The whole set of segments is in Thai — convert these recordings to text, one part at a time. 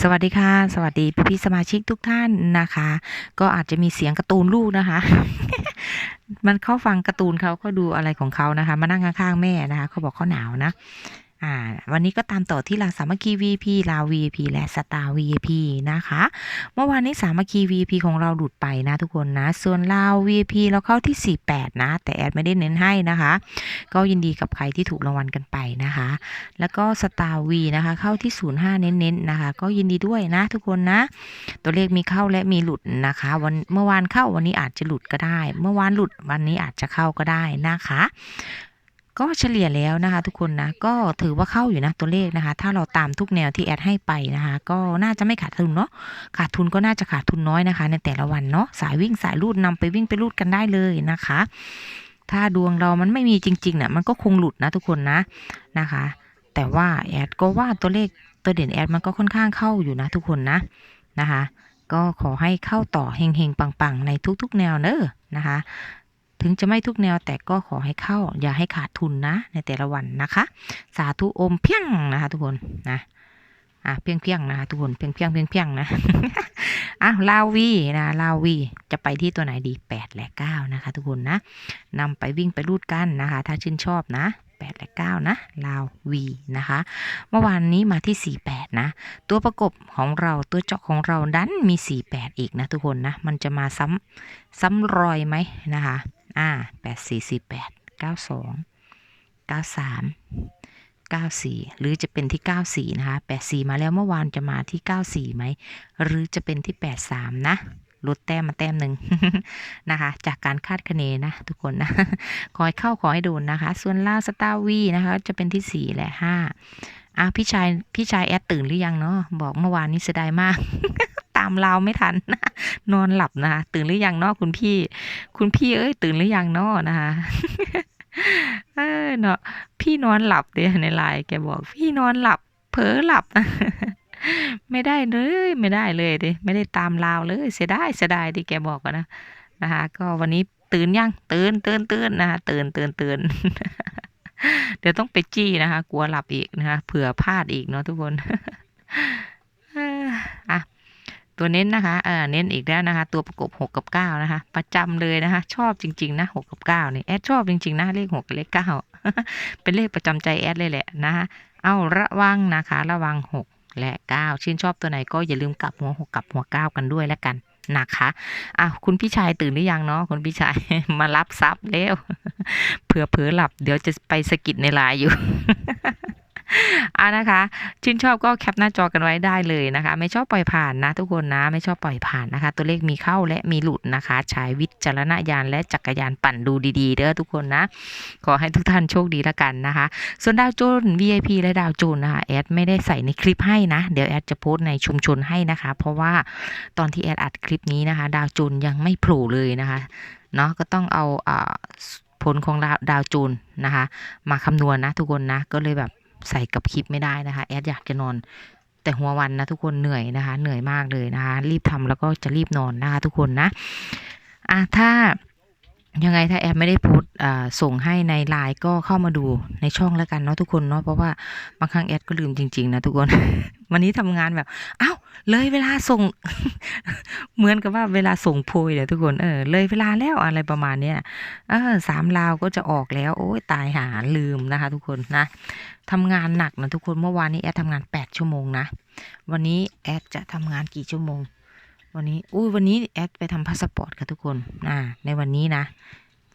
สวัสดีค่ะ สวัสดีพี่พี่สมาชิกทุกท่านนะคะ ก็อาจจะมีเสียงการ์ตูนลูกนะคะ มันเข้าฟังการ์ตูนเขาก็ดูอะไรของเขานะคะ มานั่งข้างๆแม่นะคะเขาบอกเขาหนาวนะ อ่าวันนี้ก็ตามต่อที่ลาสามัคคี VP ลาว VP และสตาร์ VP นะคะ เมื่อวานนี้สามัคคี VP ของเราหลุดไปนะทุกคนนะ ส่วนลาว VP เราเข้าที่ 48 นะ แต่แอดไม่ได้เน้นให้นะคะ ก็ยินดีกับใครที่ถูกรางวัลกันไปนะคะ แล้วก็สตาร์วีนะคะ เข้าที่ 05 เน้นๆนะคะ ก็ยินดีด้วยนะทุกคนนะ ตัวเลขมีเข้าและมีหลุดนะคะ วันเมื่อวานเข้าวันนี้อาจจะหลุดก็ได้ เมื่อวานหลุดวันนี้อาจจะเข้าก็ได้นะคะ ก็เฉลี่ยแล้วนะคะทุกคนนะก็ถือว่าเข้าอยู่นะตัวเลขนะคะ ถ้าเราตามทุกแนวที่แอดให้ไปนะคะ ก็น่าจะไม่ขาดทุนเนาะขาดทุนก็น่าจะขาดทุนน้อยนะคะ ในแต่ละวันเนาะสายวิ่งสายรูดนำไปวิ่งไปรูดกันได้เลยนะคะ ถ้าดวงเรามันไม่มีจริงๆเนี่ยมันก็คงหลุดนะทุกคนนะนะคะ แต่ว่าแอดก็ว่าตัวเลขตัวเด่นแอดมันก็ค่อนข้างเข้าอยู่นะทุกคนนะนะคะ ก็ขอให้เข้าต่อเฮงๆปังๆ ในทุกๆ แนวเนอะนะคะ ถึงจะไม่ทุกแนวแต่ก็ขอให้เข้า อย่าให้ขาดทุนนะ ในแต่ละวันนะคะ สาธุอมเพียงนะคะทุกคนนะอะเพียงเพียงนะคะทุกคนเพียงเพียงเพียงเพียงนะอะลาวีนะลาวีจะไปที่ตัวไหนดี8และ9นะคะ ทุกคนนะนำไปวิ่งไปรูดกันนะคะ ถ้าชื่นชอบนะ8และ9นะลาววีนะคะ เมื่อวานนี้มาที่ 48 นะ ตัวประกบของเราตัวเจาะของเราดันมี 48 อีกนะทุกคนนะ มันจะมาซ้ำซ้ำรอยไหมนะคะ อ่า8 4 4 8 92 93 94หรือจะเป็นที่94นะคะ84มาแล้วเมื่อวานจะมาที่94ไหม หรือจะเป็นที่83นะลดแต้มมาแต้มหนึ่งนะคะ จากการคาดคะเนนะ ทุกคนนะ ขอให้เข้าขอให้โดนนะคะ ส่วนล่าสตาร์วีนะคะ จะเป็นที่4และ5อะพี่ชายพี่ชายแอดตื่นหรือยังเนาะบอกเมื่อวานนี้เสียดายมากามเราวไม่ทันนอนหลับนะคะตื่นหรือยังเนาะคุณพี่ คุณพี่เอ้ยตื่นหรือยังเนาะนะคะเออเนาะพี่นอนหลับเดี๋ยในไลน์แกบอก พี่นอนหลับ เผลอหลับไม่ได้เลยไม่ได้เลยดิไม่ได้ตามลาวเลยเสียดายเสียดายที่แกบอกนะนะคะก็วันนี้ตื่นยังตื่นตื่นตื่นนะคะตื่นตื่นตื่นเดี๋ยวต้องไปจี้นะคะ กลัวหลับอีกนะคะเผื่อพลาดอีกเนาะทุกคน ตัวเน้นนะคะเออเน้นอีกแล้วนะคะ ตัวประกบหกกับเก้านะคะ ประจำเลยนะคะ ชอบจริงๆนะหกกับเก้านี่แอดชอบจริงๆนะเลขหกกับเลขเก้าเป็นเลขประจำใจแอดเลยแหละนะคะเอาระวังนะคะ ระวังหกและเก้าชื่นชอบตัวไหนก็อย่าลืมกลับหัวหกกลับหัวเก้ากันด้วยแล้วกันนะคะอะคุณพี่ชายตื่นหรือยังเนาะคุณพี่ชายมารับทรัพย์แล้วเผื่อเผลอหลับเดี๋ยวจะไปสกิดในไลน์อยู่ อ่านะคะ ชื่นชอบก็แคปหน้าจอกันไว้ได้เลยนะคะ ไม่ชอบปล่อยผ่านนะ ทุกคนนะ ไม่ชอบปล่อยผ่านนะคะ ตัวเลขมีเข้าและมีหลุดนะคะใช้วิจารณญาณและจักรยานปั่นดูดีๆเด้อทุกคนนะ ขอให้ทุกท่านโชคดีละกันนะคะ ส่วนดาวโจน VIP และดาวโจนนะคะแอดไม่ได้ใส่ในคลิปให้นะ เดี๋ยวแอดจะโพสต์ในชุมชนให้นะคะ เพราะว่าตอนที่แอดอัดคลิปนี้นะคะ ดาวโจนยังไม่โผล่เลยนะคะเนาะก็ต้องเอาอผลของดาวดาวโจนนะคะ มาคำนวณนะทุกคนนะก็เลยแบบ ใส่กับคลิปไม่ได้นะคะ แอดอยากจะนอน แต่หัววันนะทุกคนเหนื่อยนะคะ เหนื่อยมากเลยนะคะ รีบทำแล้วก็จะรีบนอนนะคะ ทุกคนนะอะถ้ายังไงถ้าแอปไม่ได้โพสต์อ่าส่งให้ในไลน์ก็เข้ามาดูในช่องแล้วกันเนาะทุกคนเนาะเพราะว่าบางครั้งแอดก็ลืมจริง ๆ นะทุกคน วันนี้ทำงานแบบอ้าว เลยเวลาส่ง เหมือนกับว่าเวลาส่งโพยเนี่ยทุกคนเออเลยเวลาแล้วอะไรประมาณเนี้ยเออสามลาวก็จะออกแล้ว โอ้ยตายหาลืมนะคะ ทุกคนนะทำงานหนักนะทุกคนเมื่อวานนี้แอดทำงานแปดชั่วโมงนะ วันนี้แอดจะทำงานกี่ชั่วโมง วันนี้อุ้ยวันนี้แอดไปทำพาสปอร์ตค่ะทุกคนอ่าในวันนี้นะ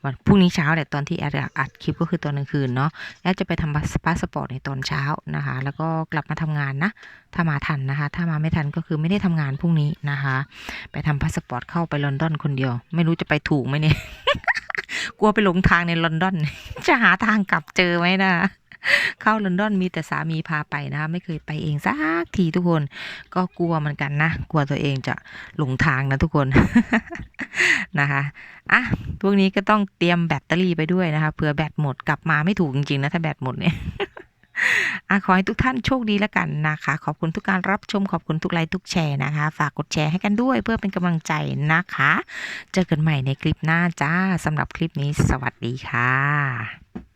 วันพรุ่งนี้เช้าแหละตอนที่แอดอัดคลิปก็คือตอนกลางคืนเนาะแอดจะไปทำพาสปอร์ตในตอนเช้านะคะ แล้วก็กลับมาทำงานนะ ถ้ามาทันนะคะ ถ้ามาไม่ทันก็คือไม่ได้ทำงานพรุ่งนี้นะคะ ไปทำพาสปอร์ตเข้าไปลอนดอนคนเดียว ไม่รู้จะไปถูกไหมเนี่ยกลัวไปหลงทางในลอนดอน จะหาทางกลับเจอไหมนะ เข้าลอนดอนมีแต่สามีพาไปนะคะไม่เคยไปเองสักทีทุกคน ก็กลัวเหมือนกันนะ กลัวตัวเองจะหลงทางนะทุกคนนะคะอะพวกนี้ก็ต้องเตรียมแบตเตอรี่ไปด้วยนะคะเผื่อแบตหมดกลับมาไม่ถูกจริงๆนะถ้าแบตหมดเนี่ยอะขอให้ทุกท่านโชคดีแล้วกันนะคะ ขอบคุณทุกการรับชมขอบคุณทุกไลค์ทุกแชร์นะคะ ฝากกดแชร์ให้กันด้วยเพื่อเป็นกำลังใจนะคะ เจอกันใหม่ในคลิปหน้าจ้าสำหรับคลิปนี้สวัสดีค่ะ